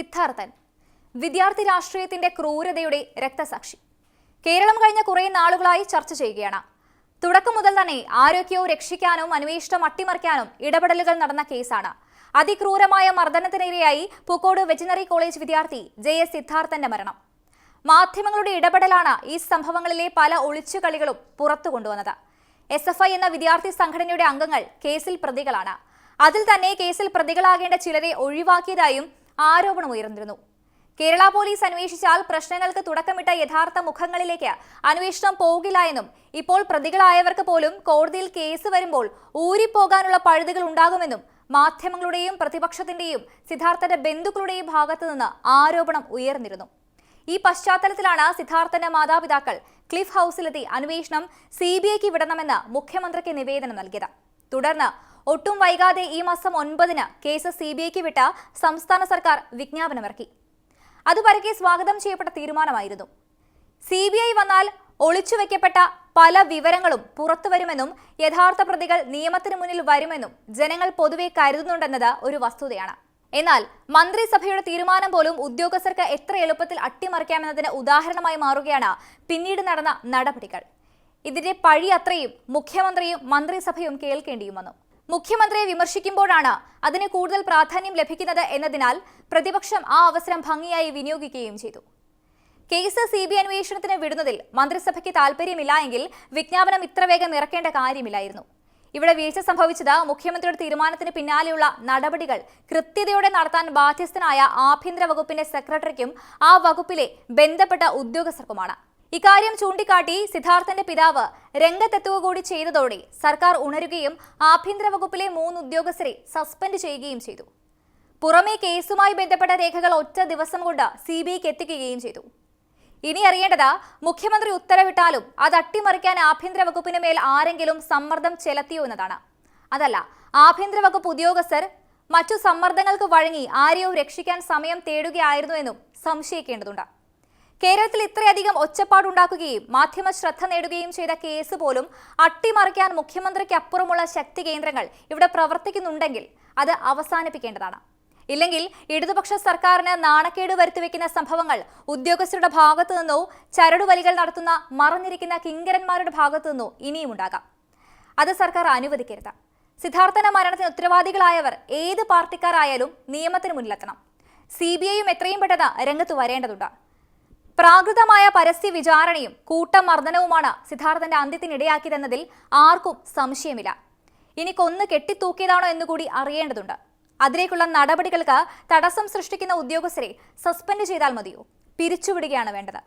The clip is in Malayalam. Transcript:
സിദ്ധാർത്ഥൻ വിദ്യാർത്ഥി രാഷ്ട്രീയത്തിന്റെ ക്രൂരതയുടെ രക്തസാക്ഷി. കേരളം കഴിഞ്ഞ കുറെ നാളുകളായി ചർച്ച ചെയ്യുകയാണ്. തുടക്കം മുതൽ തന്നെ ആരോഗ്യവും രക്ഷിക്കാനും അന്വേഷണം അട്ടിമറിക്കാനും ഇടപെടലുകൾ നടന്ന കേസാണ്. അതിക്രൂരമായ മർദ്ദനത്തിനിരയായി പൂക്കോട് വെറ്റിനറി കോളേജ് വിദ്യാർത്ഥി ജെ എസ് സിദ്ധാർത്ഥന്റെ മരണം. മാധ്യമങ്ങളുടെ ഇടപെടലാണ് ഈ സംഭവങ്ങളിലെ പല ഒളിച്ചുകളികളും പുറത്തു കൊണ്ടുവന്നത്. എസ് എഫ് ഐ എന്ന വിദ്യാർത്ഥി സംഘടനയുടെ അംഗങ്ങൾ കേസിൽ പ്രതികളാണ്. അതിൽ തന്നെ കേസിൽ പ്രതികളാകേണ്ട ചിലരെ ഒഴിവാക്കിയതായും ആരോപണമുയർന്നിരുന്നു കേരള പോലീസ് അന്വേഷിച്ചാൽ പ്രശ്നങ്ങൾക്ക് തുടക്കമിട്ട യഥാർത്ഥ മുഖങ്ങളിലേക്ക് അന്വേഷണം പോകില്ല എന്നും ഇപ്പോൾ പ്രതികളായവർക്ക് പോലും കോടതിയിൽ കേസ് വരുമ്പോൾ ഊരിപ്പോകാനുള്ള പഴുതുകൾ ഉണ്ടാകുമെന്നും മാധ്യമങ്ങളുടെയും പ്രതിപക്ഷത്തിന്റെയും സിദ്ധാർത്ഥന്റെ ബന്ധുക്കളുടെയും ഭാഗത്തു നിന്ന് ആരോപണം ഉയർന്നിരുന്നു. ഈ പശ്ചാത്തലത്തിലാണ് സിദ്ധാർത്ഥന്റെ മാതാപിതാക്കൾ ക്ലിഫ് ഹൌസിലെത്തി അന്വേഷണം സി ബി ഐക്ക് വിടണമെന്ന് മുഖ്യമന്ത്രിക്ക് നിവേദനം നൽകിയത്. തുടർന്ന് ഒട്ടും വൈകാതെ ഈ മാസം ഒൻപതിന് കേസ് സി ബി ഐക്ക് വിട്ട സംസ്ഥാന സർക്കാർ വിജ്ഞാപനമിറക്കി. അത് പരക്കെ സ്വാഗതം ചെയ്യപ്പെട്ട തീരുമാനമായിരുന്നു. സി ബി ഐ വന്നാൽ ഒളിച്ചുവെക്കപ്പെട്ട പല വിവരങ്ങളും പുറത്തുവരുമെന്നും യഥാർത്ഥ പ്രതികൾ നിയമത്തിന് മുന്നിൽ വരുമെന്നും ജനങ്ങൾ പൊതുവെ കരുതുന്നുണ്ടെന്നത് ഒരു വസ്തുതയാണ്. എന്നാൽ മന്ത്രിസഭയുടെ തീരുമാനം പോലും ഉദ്യോഗസ്ഥർക്ക് എത്ര എളുപ്പത്തിൽ അട്ടിമറിക്കാമെന്നതിന് ഉദാഹരണമായി മാറുകയാണ് പിന്നീട് നടന്ന നടപടികൾ. ഇതിന്റെ പഴി അത്രയും മുഖ്യമന്ത്രിയും മന്ത്രിസഭയും കേൾക്കേണ്ടിയും വന്നു. മുഖ്യമന്ത്രിയെ വിമർശിക്കുമ്പോഴാണ് അതിന് കൂടുതൽ പ്രാധാന്യം ലഭിക്കുന്നത് എന്നതിനാൽ പ്രതിപക്ഷം ആ അവസരം ഭംഗിയായി വിനിയോഗിക്കുകയും ചെയ്തു. കേസ് സി ബി അന്വേഷണത്തിന് വിടുന്നതിൽ മന്ത്രിസഭയ്ക്ക് താല്പര്യമില്ല എങ്കിൽ വിജ്ഞാപനം ഇത്ര വേഗം ഇറക്കേണ്ട കാര്യമില്ലായിരുന്നു. ഇവിടെ വീഴ്ച സംഭവിച്ചത് മുഖ്യമന്ത്രിയുടെ തീരുമാനത്തിന് പിന്നാലെയുള്ള നടപടികൾ കൃത്യതയോടെ നടത്താൻ ബാധ്യസ്ഥനായ ആഭ്യന്തര വകുപ്പിന്റെ സെക്രട്ടറിക്കും ആ വകുപ്പിലെ ബന്ധപ്പെട്ട ഉദ്യോഗസ്ഥർക്കുമാണ്. ഇക്കാര്യം ചൂണ്ടിക്കാട്ടി സിദ്ധാർത്ഥന്റെ പിതാവ് രംഗത്തെത്തുക കൂടി ചെയ്തതോടെ സർക്കാർ ഉണരുകയും ആഭ്യന്തര വകുപ്പിലെ മൂന്ന് ഉദ്യോഗസ്ഥരെ സസ്പെൻഡ് ചെയ്യുകയും ചെയ്തു. പുറമേ കേസുമായി ബന്ധപ്പെട്ട രേഖകൾ ഒറ്റ ദിവസം കൊണ്ട് സി ബി ഐക്ക് എത്തിക്കുകയും ചെയ്തു. ഇനി അറിയേണ്ടത് മുഖ്യമന്ത്രി ഉത്തരവിട്ടാലും അത് അട്ടിമറിക്കാൻ ആഭ്യന്തര വകുപ്പിന് മേൽ ആരെങ്കിലും സമ്മർദ്ദം ചെലുത്തിയോ എന്നതാണ്. അതല്ല ആഭ്യന്തര വകുപ്പ് ഉദ്യോഗസ്ഥർ മറ്റു സമ്മർദ്ദങ്ങൾക്ക് വഴങ്ങി ആരെയോ രക്ഷിക്കാൻ സമയം തേടുകയായിരുന്നു എന്നും സംശയിക്കേണ്ടതുണ്ട്. കേരളത്തിൽ ഇത്രയധികം ഒച്ചപ്പാടുണ്ടാക്കുകയും മാധ്യമ ശ്രദ്ധ നേടുകയും ചെയ്ത കേസ് പോലും അട്ടിമറിക്കാൻ മുഖ്യമന്ത്രിക്ക് അപ്പുറമുള്ള ശക്തി കേന്ദ്രങ്ങൾ ഇവിടെ പ്രവർത്തിക്കുന്നുണ്ടെങ്കിൽ അത് അവസാനിപ്പിക്കേണ്ടതാണ്. ഇല്ലെങ്കിൽ ഇടതുപക്ഷ സർക്കാരിന് നാണക്കേട് വരുത്തിവെക്കുന്ന സംഭവങ്ങൾ ഉദ്യോഗസ്ഥരുടെ ഭാഗത്തു നിന്നോ ചരടുവലികൾ നടത്തുന്ന മറഞ്ഞിരിക്കുന്ന കിങ്കരന്മാരുടെ ഭാഗത്തു നിന്നോ ഇനിയും ഉണ്ടാകാം. അത് സർക്കാർ അനുവദിക്കരുത്. സിദ്ധാർത്ഥന മരണത്തിന് ഉത്തരവാദികളായവർ ഏത് പാർട്ടിക്കാരായാലും നിയമത്തിന് മുന്നിലെത്തണം. സി ബി ഐയും എത്രയും പെട്ടെന്ന് രംഗത്ത് വരേണ്ടതുണ്ട്. പ്രാകൃതമായ പരസ്യ വിചാരണയും കൂട്ടമർദ്ദനവുമാണ് സിദ്ധാർത്ഥന്റെ അന്ത്യത്തിനിടയാക്കിയതെന്നതിൽ ആർക്കും സംശയമില്ല. ഇനി കൊന്ന് കെട്ടിത്തൂക്കിയതാണോ എന്നുകൂടി അറിയേണ്ടതുണ്ട്. അതിലേക്കുള്ള നടപടികൾക്ക് തടസ്സം സൃഷ്ടിക്കുന്ന ഉദ്യോഗസ്ഥരെ സസ്പെൻഡ് ചെയ്താൽ മതിയോ? പിരിച്ചുവിടുകയാണ് വേണ്ടത്.